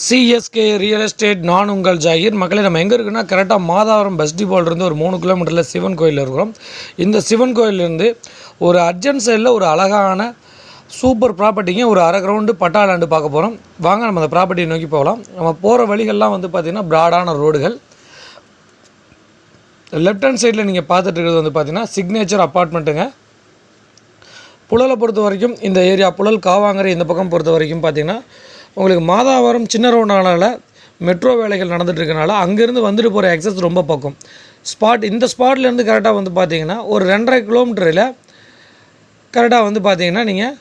CSK real estate நான் உங்கள் ஜாகிர். மக்களே நம்ம எங்கே இருக்குன்னா கரெக்டாக மாதாவரம் பஸ் டிப்போலேருந்து ஒரு மூணு கிலோமீட்டரில் சிவன் கோயில் இருக்கிறோம். இந்த சிவன் கோயிலேருந்து ஒரு அர்ஜென்ட் சைடில் ஒரு அழகான சூப்பர் ப்ராப்பர்ட்டிங்க ஒரு அரை கிரவுண்டு பட்டாளாண்டு பார்க்க போகிறோம் வாங்க நம்ம அந்த ப்ராப்பர்ட்டியை நோக்கி போகலாம். நம்ம போகிற வழிகள்லாம் வந்து பார்த்திங்கன்னா ப்ராடான ரோடுகள் லெஃப்ட் ஹேண்ட் சைடில் நீங்கள் பார்த்துட்டு இருக்கிறது வந்து பார்த்தீங்கன்னா சிக்னேச்சர் அப்பார்ட்மெண்ட்டுங்க புழலை பொறுத்த வரைக்கும் இந்த ஏரியா புழல் காவாங்கரை இந்த பக்கம் பொறுத்த வரைக்கும் பார்த்தீங்கன்னா உங்களுக்கு மாதாவரம் சின்ன ரவுண்டானால மெட்ரோ வேலைகள் நடந்துகிட்ருக்கனால அங்கேருந்து வந்துட்டு போகிற எக்ஸஸ் ரொம்ப பக்கம். ஸ்பாட் இந்த ஸ்பாட்லேருந்து கரெக்டாக வந்து பார்த்தீங்கன்னா ஒரு ரெண்டரை கிலோமீட்டரில் கரெக்டாக வந்து பார்த்தீங்கன்னா நீங்கள்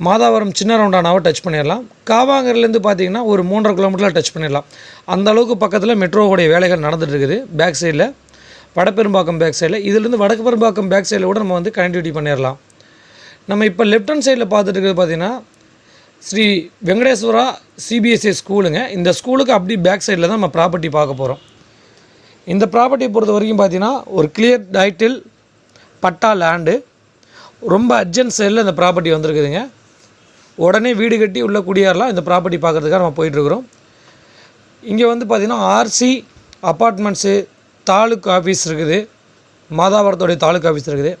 மாதாவரம் சின்ன ரவுண்டானாவை டச் பண்ணிடலாம் காவாங்கரிலேருந்து பார்த்தீங்கன்னா ஒரு மூன்றரை கிலோமீட்டரில் டச் பண்ணிடலாம் அந்த அளவுக்கு பக்கத்தில் மெட்ரோவுடைய வேலைகள் நடந்துகிட்ருக்குது இருக்குது பேக் சைடில் வடப்பெரும்பாக்கம் பேக் சைடில் இதுலேருந்து வடக்கு பெரும்பாக்கம் பேக் சைடில் கூட நம்ம வந்து கனெக்டிவிட்டி பண்ணிடலாம் நம்ம இப்போ லெஃப்ட் ஹேண்ட் சைடில் பார்த்துட்டு இருக்கிறது பார்த்தீங்கன்னா ஸ்ரீ வெங்கடேஸ்வரா சிபிஎஸ்சி ஸ்கூலுங்க. இந்த ஸ்கூலுக்கு அப்படி பேக் சைடில் தான் நம்ம ப்ராப்பர்ட்டி பார்க்க போகிறோம் இந்த ப்ராப்பர்ட்டியை பொறுத்த வரைக்கும் பார்த்தீங்கன்னா ஒரு கிளியர் டைட்டில் பட்டா லேண்டு ரொம்ப அர்ஜென்ட் சைடில் இந்த ப்ராப்பர்ட்டி வந்திருக்குதுங்க. உடனே வீடு கட்டி உள்ள குடியேறலாம் இந்த ப்ராப்பர்ட்டி பார்க்குறதுக்காக நம்ம போயிட்டுருக்குறோம். இங்கே வந்து பார்த்திங்கன்னா ஆர்சி அப்பார்ட்மெண்ட்ஸு தாலுக் ஆஃபீஸ் இருக்குது. மாதாவரத்தோடைய தாலுக் ஆஃபீஸ் இருக்குது.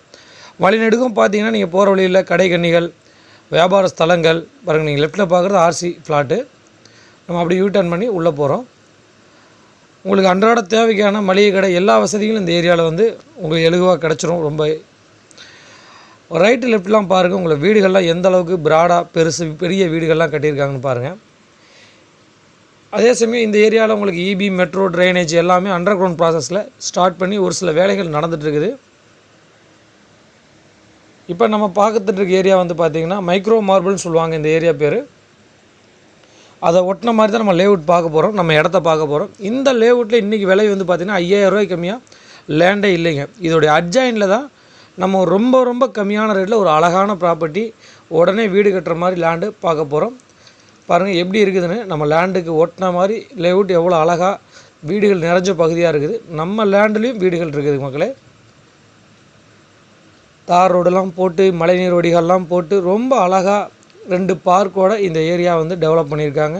வழிநெடுக்கும் பார்த்தீங்கன்னா நீங்கள் போகிற வழியில் கடைக்கண்ணிகள் வியாபார ஸ்தலங்கள் பாருங்கள் நீங்கள் லெஃப்ட்டில் பார்க்குறது ஆர்சி ஃப்ளாட்டு நம்ம அப்படி யூ டர்ன் பண்ணி உள்ளே போகிறோம் உங்களுக்கு அன்றாட தேவைக்கான மளிகை கடை எல்லா வசதிகளும் இந்த ஏரியாவில் வந்து உங்களுக்கு எழுகுவாக கிடச்சிரும் ரொம்ப. ரைட்டு லெஃப்ட்லாம் பாருங்கள் உங்களை வீடுகள்லாம் எந்த அளவுக்கு ப்ராடாக பெருசு பெரிய வீடுகள்லாம் கட்டியிருக்காங்கன்னு பாருங்கள் அதே சமயம் இந்த ஏரியாவில் உங்களுக்கு இபி மெட்ரோ ட்ரைனேஜ் எல்லாமே அண்டர் கிரவுண்ட் ப்ராசஸில் ஸ்டார்ட் பண்ணி ஒரு சில வேலைகள் நடந்துகிட்ருக்குது இருக்குது. இப்போ நம்ம பார்த்துட்டு இருக்க ஏரியா வந்து பார்த்திங்கன்னா மைக்ரோ மார்பிள்னு சொல்லுவாங்க இந்த ஏரியா பேர். அதை ஒட்டின மாதிரி தான் நம்ம லேஅவுட் பார்க்க போகிறோம் நம்ம இடத்த பார்க்க போகிறோம் இந்த லேஅவுட்டில் இன்றைக்கி விலை வந்து பார்த்திங்கன்னா ஐயாயிரம் ரூபாய் கம்மியாக லேண்டே இல்லைங்க. இதோடைய அட்ஜாயினில் தான் நம்ம ரொம்ப ரொம்ப கம்மியான ரேட்டில் ஒரு அழகான ப்ராப்பர்ட்டி உடனே வீடு கட்டுற மாதிரி லேண்டு பார்க்க போகிறோம் பாருங்கள் எப்படி இருக்குதுன்னு. நம்ம லேண்டுக்கு ஒட்டின மாதிரி லேஅவுட் எவ்வளோ அழகாக வீடுகள் நிறைஞ்ச பகுதியாக இருக்குது. நம்ம லேண்ட்லேயும் வீடுகள் இருக்குது மக்களே. தார் ரோடெல்லாம் போட்டு மழைநீர் வடிகால்லாம் போட்டு ரொம்ப அழகாக ரெண்டு பார்க்கோட இந்த ஏரியா வந்து டெவலப் பண்ணியிருக்காங்க.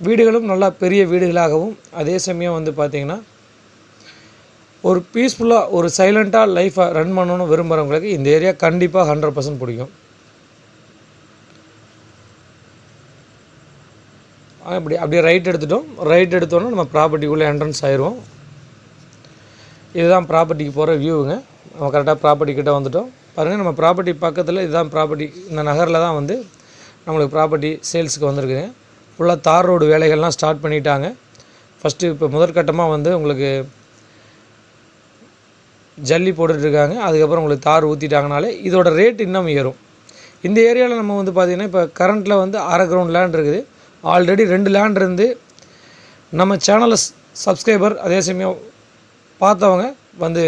வீடுகளும் நல்லா பெரிய வீடுகளாகவும் அதே சமயம் வந்து பார்த்திங்கன்னா ஒரு பீஸ்ஃபுல்லாக ஒரு சைலண்ட்டாக லைஃப்பை ரன் பண்ணணும்னு விரும்புகிறவங்களுக்கு இந்த ஏரியா கண்டிப்பாக ஹண்ட்ரட் பர்சன்ட் பிடிக்கும். அப்படி அப்படியே ரைட் எடுத்துட்டோம். ரைட் எடுத்தோன்னா நம்ம ப்ராப்பர்ட்டிக்குள்ளே என்ட்ரன்ஸ் ஆயிடுவோம் இதுதான் ப்ராப்பர்ட்டிக்கு போகிற வியூவுங்க நம்ம கரெக்டாக ப்ராப்பர்ட்டி கிட்டே வந்துட்டோம். பாருங்கள் நம்ம ப்ராப்பர்ட்டி பக்கத்தில் இதுதான் ப்ராப்பர்ட்டி இந்த நகரில் தான் வந்து நம்மளுக்கு ப்ராப்பர்ட்டி சேல்ஸுக்கு வந்திருக்குது. ஃபுல்லாக தார் ரோடு வேலைகள்லாம் ஸ்டார்ட் பண்ணிட்டாங்க. ஃபஸ்ட்டு இப்போ முதற்கட்டமாக வந்து உங்களுக்கு ஜல்லி போட்டுட்ருக்காங்க அதுக்கப்புறம் உங்களுக்கு தார் ஊற்றிட்டாங்கனாலே இதோட ரேட் இன்னும் ஏறும். இந்த ஏரியாவில் நம்ம வந்து பார்த்திங்கன்னா இப்போ கரண்ட்டில் வந்து அரை கிரவுண்ட் லேண்ட் இருக்குது. ஆல்ரெடி ரெண்டு லேண்ட் இருந்து நம்ம சேனலை சப்ஸ்கிரைபர் அதே சமயம் பார்த்தவங்க வந்து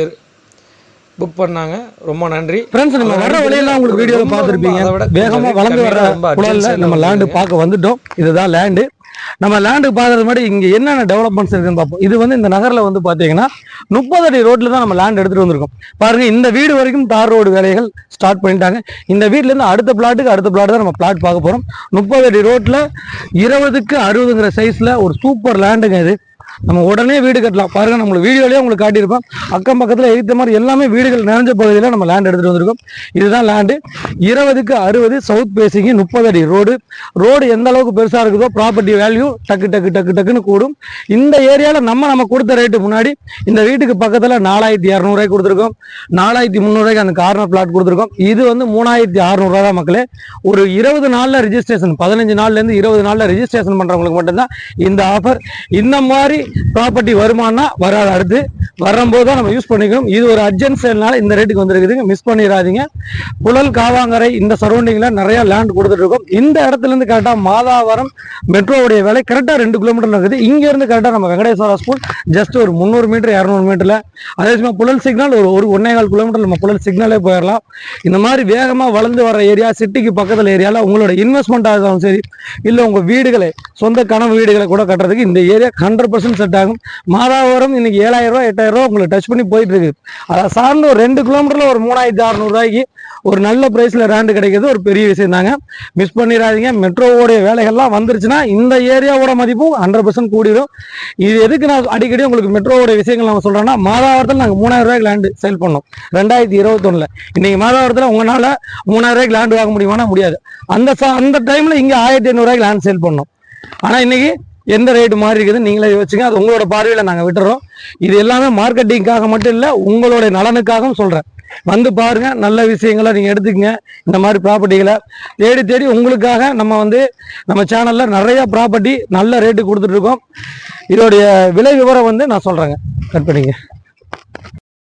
புக் பண்ணாங்க. ரொம்ப நன்றி. ஃப்ரெண்ட்ஸ் நம்ம வர வழியெல்லாம் உங்களுக்கு வீடியோவில் பார்த்துருப்பீங்க. அதை விட வேகமாக வளர்ந்து வர குழல்ல நம்ம லேண்டு பார்க்க வந்துட்டோம். இதுதான் லேண்டு நம்ம லேண்டுக்கு பார்க்கறது மாதிரி இங்கே என்னென்ன டெவலப்மெண்ட்ஸ் இருக்குன்னு பார்ப்போம். இது வந்து இந்த நகரில் வந்து பார்த்தீங்கன்னா முப்பது அடி ரோட்டில் தான் நம்ம லேண்ட் எடுத்துகிட்டு வந்திருக்கோம். பாருங்க இந்த வீடு வரைக்கும் தார் ரோடு வேலைகள் ஸ்டார்ட் பண்ணிட்டாங்க. இந்த வீட்டிலேருந்து அடுத்த பிளாட்டுக்கு அடுத்த பிளாட் தான் நம்ம பிளாட் பார்க்க போகிறோம் முப்பது அடி ரோட்டில் இருபதுக்கு அறுபதுங்கிற சைஸில் ஒரு சூப்பர் லேண்டுங்க இது. நம்ம உடனே வீடு கட்டலாம். பாருங்க நம்மளுக்கு வீடியோலேயே உங்களுக்கு காட்டியிருப்போம். அக்கம் பக்கத்தில் எரித்த மாதிரி எல்லாமே வீடுகள் நிறைஞ்ச பகுதியில் நம்ம லேண்ட் எடுத்துகிட்டு வந்திருக்கோம். இதுதான் லேண்டு இருபதுக்கு அறுபது சவுத் பேசிங் முப்பது அடி ரோடு ரோடு எந்த அளவுக்கு பெருசாக இருக்குதோ ப்ராப்பர்ட்டி வேல்யூ டக்கு டக்கு டக்கு டக்குன்னு கூடும். இந்த ஏரியாவில் நம்ம நம்ம கொடுத்த ரேட்டு முன்னாடி இந்த வீட்டுக்கு பக்கத்தில் நாலாயிரத்தி இரநூறுவாய்க்கு கொடுத்துருக்கோம். நாலாயிரத்தி முந்நூறுவாய்க்கு அந்த கார்னர் பிளாட் கொடுத்துருக்கோம். இது வந்து மூணாயிரத்தி அறநூறுவா தான் மக்களே. ஒரு இருபது நாளில் ரிஜிஸ்ட்ரேஷன் பதினஞ்சு நாள்லேருந்து இருபது நாளில் ரிஜிஸ்ட்ரேஷன் பண்ணுறவங்களுக்கு மட்டும்தான் இந்த ஆஃபர் இந்த மாதிரி ப்ராப்பர்ட்டி வருமானா வராது. அடுத்து வரும்போது தான் நம்ம யூஸ் பண்ணிக்கணும் இது ஒரு அர்ஜென்ட் சேல்னால இந்த ரேட்டுக்கு வந்துருக்குதுங்க. மிஸ் பண்ணிடாதீங்க புழல் காவாங்கரை இந்த சரௌண்டிங்கில் நிறைய லேண்ட் கொடுத்துட்டு இருக்கோம் இந்த இடத்துல இருந்து கரெக்டாக மாதாவரம் மெட்ரோவுடைய விலை கரெக்டாக ரெண்டு கிலோமீட்டர் இருக்குது. இங்கேருந்து கரெக்டாக நம்ம வெங்கடேஸ்வரா ஸ்கூல் ஜஸ்ட் ஒரு முந்நூறு மீட்டர் இரநூறு மீட்டரில் அதே சமயம் புழல் சிக்னல் ஒரு ஒரு ஒன்னே கால் கிலோமீட்டர் நம்ம புழல் சிக்னலே போயிடலாம் இந்த மாதிரி வேகமாக வளர்ந்து வர ஏரியா சிட்டிக்கு பக்கத்தில் ஏரியாவில் உங்களோட இன்வெஸ்ட்மெண்ட் இருந்தாலும் சரி இல்லை உங்கள் வீடுகளை சொந்த கனவு வீடுகளை கூட கட்டுறதுக்கு இந்த area hundred percent level set ஆகும். மாதாவரம் இன்னைக்கு ஏழாயிரம் ரூபா எட்டாயிரம் ரூபாய் உங்களுக்கு டச் பண்ணி போயிட்டு இருக்குது. அதை சார்ந்து ஒரு ரெண்டு கிலோமீட்டர்ல ஒரு மூணாயிரத்தி அறநூறுவாய்க்கு ஒரு நல்ல பிரைஸ்ல ரேண்டு கிடைக்கிறது ஒரு பெரிய விஷயம் தாங்க. மிஸ் பண்ணிடாதீங்க. மெட்ரோவோடைய வேலைகள்லாம் வந்துருச்சுன்னா இந்த ஏரியாவோட மதிப்பும் ஹண்ட்ரட் பர்சன்ட் கூடிடும் இது எதுக்கு நான் அடிக்கடி உங்களுக்கு மெட்ரோவோட விஷயங்கள் நம்ம சொல்றேன்னா மாதாவரத்தில் நாங்கள் மூணாயிரம் ரூபாய்க்கு லேண்டு சேல் பண்ணோம். ரெண்டாயிரத்தி இருபத்தொன்னுல. இன்னைக்கு மாதாவரத்தில் உங்களால் மூணாயிரம் ரூபாய்க்கு லேண்டு வாங்க முடியுமானா முடியாது. அந்த அந்த டைம்ல இங்கே ஆயிரத்தி ஐநூறுரூவாய்க்கு லேண்ட் சேல் பண்ணோம். ஆனால் இன்னைக்கு எந்த ரேட்டு மாறி இருக்குதுன்னு நீங்களே யோசிச்சுங்க. அது உங்களோட பார்வையில் நாங்கள் விட்டுறோம். இது எல்லாமே மார்க்கெட்டிங்காக மட்டும் இல்லை உங்களோட நலனுக்காகவும் சொல்கிறேன் வந்து பாருங்க நல்ல விஷயங்களை நீங்கள் எடுத்துக்கங்க. இந்த மாதிரி ப்ராப்பர்ட்டிகளை தேடி தேடி உங்களுக்காக நம்ம வந்து நம்ம சேனலில் நிறைய ப்ராப்பர்ட்டி நல்ல ரேட்டு கொடுத்துட்ருக்கோம் இதோடைய விலை விவரம் வந்து நான் சொல்கிறேங்க கட் பண்ணிங்க